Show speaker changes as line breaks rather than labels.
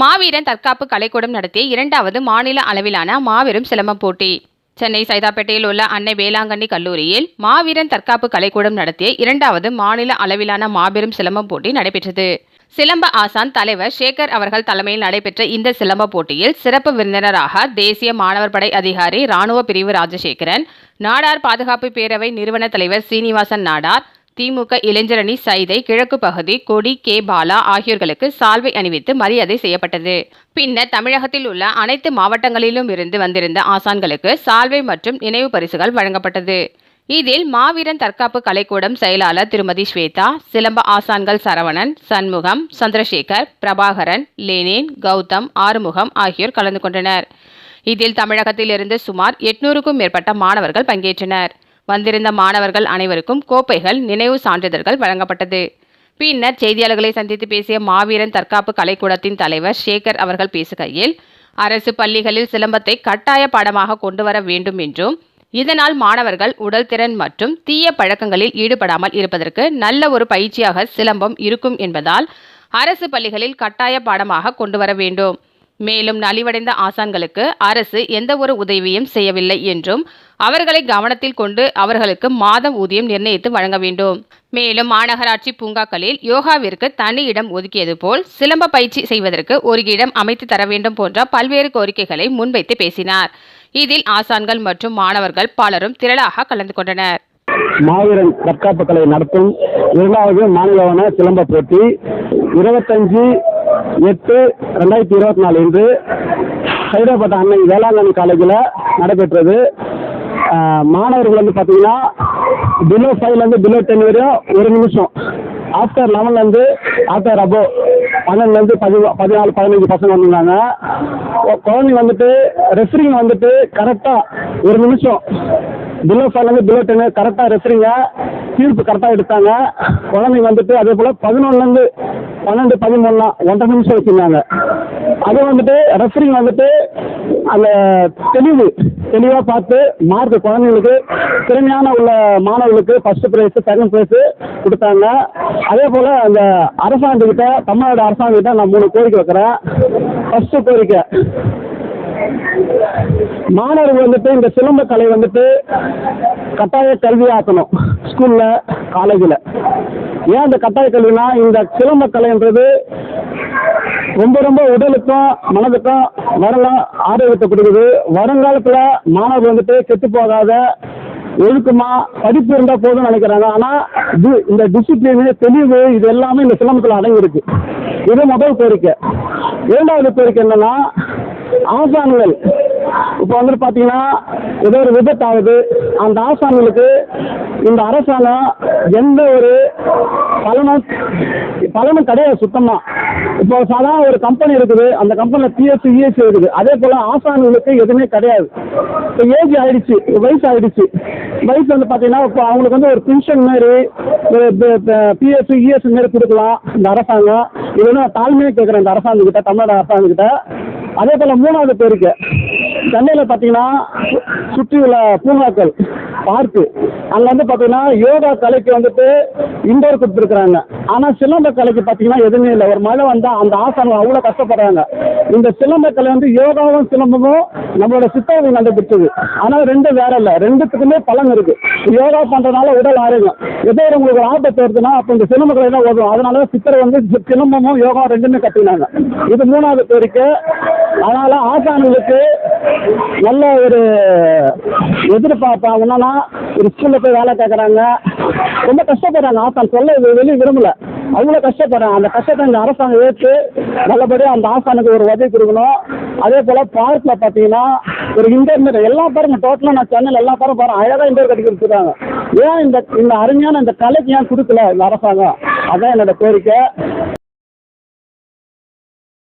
மாவீரன் தற்காப்பு கலைக்கூடம் நடத்திய இரண்டாவது மாநில அளவிலான மாபெரும் சிலம்பம் போட்டி. சென்னை சைதாப்பேட்டையில் உள்ள அன்னை வேளாங்கண்ணி கல்லூரியில் மாவீரன் தற்காப்பு கலைக்கூடம் நடத்திய இரண்டாவது மாநில அளவிலான மாபெரும் சிலம்பம் போட்டி நடைபெற்றது. சிலம்ப ஆசான் தலைவர் சேகர் அவர்கள் தலைமையில் நடைபெற்ற இந்த சிலம்ப போட்டியில் சிறப்பு விருந்தினராக தேசிய மாணவர் படை அதிகாரி ராணுவ பிரிவு ராஜசேகரன் நாடார் பாதுகாப்பு பேரவை நிறுவன தலைவர் சீனிவாசன் நாடார் திமுக இளைஞரணி சைதை கிழக்கு பகுதி கொடி கே பாலா ஆகியோர்களுக்கு சால்வை அணிவித்து மரியாதை செய்யப்பட்டது. பின்னர் தமிழகத்தில் உள்ள அனைத்து மாவட்டங்களிலும் இருந்து வந்திருந்த ஆசான்களுக்கு சால்வை மற்றும் நினைவு பரிசுகள் வழங்கப்பட்டது. இதில் மாவீரன் தற்காப்பு கலைக்கூடம் செயலாளர் திருமதி ஸ்வேதா சிலம்ப ஆசான்கள் சரவணன் சண்முகம் சந்திரசேகர் பிரபாகரன் லேனின் கௌதம் ஆறுமுகம் ஆகியோர் கலந்து கொண்டனர். இதில் தமிழகத்திலிருந்து சுமார் எட்நூறுக்கும் மேற்பட்ட மாணவர்கள் பங்கேற்றனர். வந்திருந்த மாணவர்கள் அனைவருக்கும் கோப்பைகள் நினைவு சான்றிதழ்கள் வழங்கப்பட்டது. பின்னர் செய்தியாளர்களை சந்தித்து பேசிய மாவீரன் தற்காப்பு கலைக்கூடத்தின் தலைவர் சேகர் அவர்கள் பேசுகையில் அரசு பள்ளிகளில் சிலம்பத்தை கட்டாய பாடமாக கொண்டு வர வேண்டும் என்றும் இதனால் மாணவர்கள் உடல் திறன் மற்றும் தீய பழக்கங்களில் ஈடுபடாமல் இருப்பதற்கு நல்ல ஒரு பயிற்சியாக சிலம்பம் இருக்கும் என்பதால் அரசு பள்ளிகளில் கட்டாய பாடமாக கொண்டு வர வேண்டும். மேலும் நலிவடைந்த ஆசான்களுக்கு அரசு எந்த ஒரு உதவியும் செய்யவில்லை என்றும் அவர்களை கவனத்தில் கொண்டு அவர்களுக்கு மாதம் ஊதியம் நிர்ணயித்து வழங்க வேண்டும். மேலும் மாநகராட்சி பூங்காக்களில் யோகாவிற்கு தனி இடம் ஒதுக்கியது போல் சிலம்ப பயிற்சி செய்வதற்கு ஒரு இடம் அமைத்து தர வேண்டும் போன்ற பல்வேறு கோரிக்கைகளை முன்வைத்து பேசினார். இதில் ஆசான்கள் மற்றும் மாணவர்கள் பலரும் திரளாக கலந்து கொண்டனர்.
மாவீரன் தற்காப்பு கலை நடத்தும் இரண்டாவது மாநிலமான சிலம்ப போட்டி இருபத்தஞ்சு எட்டு ரெண்டாயிரத்தி இருபத்தி நாலு இன்று ஹைதராபாத் அன்னை வேளாங்கண்ணி காலேஜில் நடைபெற்றது. மாணவர்கள் வந்து பார்த்தீங்கன்னா பிலோ ஃபைவ்லேருந்து பிலோ டென் வரையும் ஒரு நிமிஷம். ஆஃப்டர் லெவன்லேருந்து ஆஃப்டர் அபோ பன்னெண்டுலேருந்து பதி பதினாலு பதினஞ்சு பசங்க வந்திருந்தாங்க. குழந்தைங்க வந்துட்டு ரெஃப்ரிங் வந்துட்டு கரெக்டாக ஒரு நிமிஷம். பிலோ ஃபைவ்லேருந்து பிலோ டென்னு கரெக்டாக ரெஃப்ரிங்க தீர்ப்பு கரெக்டாக எடுத்தாங்க. குழந்தைங்க வந்துட்டு அதே போல் பதினொன்னுலேருந்து பன்னெண்டு பதிமூணுலாம் ஒன்றரை நிமிஷம் வச்சுருந்தாங்க. அது வந்துட்டு ரெஃப்ரிங் வந்துட்டு அந்த தெளிவு தெளிவாக பார்த்து மார்க் குழந்தைங்களுக்கு திறமையான உள்ள மாணவர்களுக்கு ஃபர்ஸ்ட் ப்ரைஸு செகண்ட் ப்ரைஸு கொடுத்தாங்க. அதே போல் அந்த அரசாங்கத்துக்கிட்ட தமிழ்நாடு அரசாங்கத்திட்ட நான் மூணு கோரிக்கை வைக்கிறேன். ஃபஸ்ட்டு கோரிக்கை மாணவர்கள் வந்துட்டு இந்த சிலம்ப கலை வந்துட்டு கட்டாய கல்வியாக்கணும் ஸ்கூலில் காலேஜில் ஏன் இந்த கட்டாய கல்வினா இந்த சிலம்ப கலைன்றது ரொம்ப ரொம்ப உடலுக்கும் மனதுக்கும் வரலாம் ஆரோக்கியத்தை கொடுக்குது. வருங்காலத்தில் மாணவர்கள் வந்துட்டு கெட்டு போகாத ஒழுக்கமா படிப்பு இருந்தால் போதும்னு நினைக்கிறாங்க. ஆனால் இது இந்த டிசிப்ளின் தெளிவு இது எல்லாமே இந்த சிலம்பத்தில் அடங்கியிருக்கு. இது முதல் கோரிக்கை. இரண்டாவது கோரிக்கை என்னன்னா ஆசான்கள். இப்போ வந்துட்டு பார்த்தீங்கன்னா ஏதோ ஒரு விபத்து ஆகுது அந்த ஆசான்களுக்கு இந்த அரசாங்கம் எந்த ஒரு பலனும் பலனும் கிடையாது சுத்தமாக இப்போ சாதாரண ஒரு கம்பெனி இருக்குது. அந்த கம்பெனியில் பிஎஸ்சி இஎஸ்சி இருக்குது. அதே போல் ஆசான்களுக்கு எதுவுமே கிடையாது. இப்போ ஏஜ் ஆயிடுச்சு வயசு ஆயிடுச்சு. வயசு வந்து பார்த்தீங்கன்னா இப்போ அவங்களுக்கு வந்து ஒரு பென்ஷன் மாரி பிஎஸ்சி இஎஸ்சி மாரி கொடுக்கலாம். இந்த அரசாங்கம். இது வந்து நான் தாழ்மையாக கேட்குறேன் இந்த அரசாங்கக்கிட்ட தமிழ்நாடு அரசாங்கக்கிட்ட அதே போல் மூணாவது பேருக்கு சென்னையில் பார்த்தீங்கன்னா சுற்றியுள்ள பூங்காக்கள் பார்க்கு அங்கே வந்து பார்த்தீங்கன்னா யோகா கலைக்கு வந்துட்டு இண்டோர் கொடுத்துருக்குறாங்க. ஆனால் சிலம்ப கலைக்கு பார்த்தீங்கன்னா எதுவுமே இல்லை. ஒரு மழை வந்தால் அந்த ஆசானம் அவ்வளோ கஷ்டப்படுறாங்க. இந்த சிலம்ப கலை வந்து யோகாவும் சிலம்பமும் நம்மளோட சித்தாவை கண்டுபிடிச்சது. ஆனால் ரெண்டும் வேற இல்லை. ரெண்டுத்துக்குமே பலன் இருக்கு. யோகா பண்ணுறதுனால உடல் ஆரோக்கியம். ஏதோ ஒரு உங்களுக்கு ஒரு ஆபத்து வருதுன்னா அப்போ இந்த சிலம்ப கலை தான் உதவும் அதனால சித்தரை வந்து சிலம்பமும் யோகா ரெண்டுமே கற்றுக்கினாங்க இது மூணாவது கோரிக்கை. அதனால ஆசான்களுக்கு நல்ல ஒரு எதிர்பார்ப்பா என்னன்னா ஒரு ஸ்கூல்ல போய் வேலை கேட்குறாங்க ரொம்ப கஷ்டப்படுறாங்க. ஆசான் சொல்ல வெளியே விரும்பல. அவ்வளோ கஷ்டப்படுறாங்க. அந்த கஷ்டத்தை இந்த அரசாங்கம் ஏற்று நல்லபடியாக அந்த ஆசானுக்கு ஒரு உதவி கொடுக்கணும். அதே போல் பார்க்கில் பார்த்தீங்கன்னா ஒரு இன்டர்நெட் எல்லா பாருங்க டோட்டலாக நான் சென்னையில் எல்லா பாரும் பாருங்க அழகாக இன்டர் கட்டி கொடுத்துருக்காங்க. ஏன் இந்த இந்த அருமையான இந்த கலைக்கு ஏன் கொடுக்கல இந்த அரசாங்கம்? அதான் என்னோட கோரிக்கை.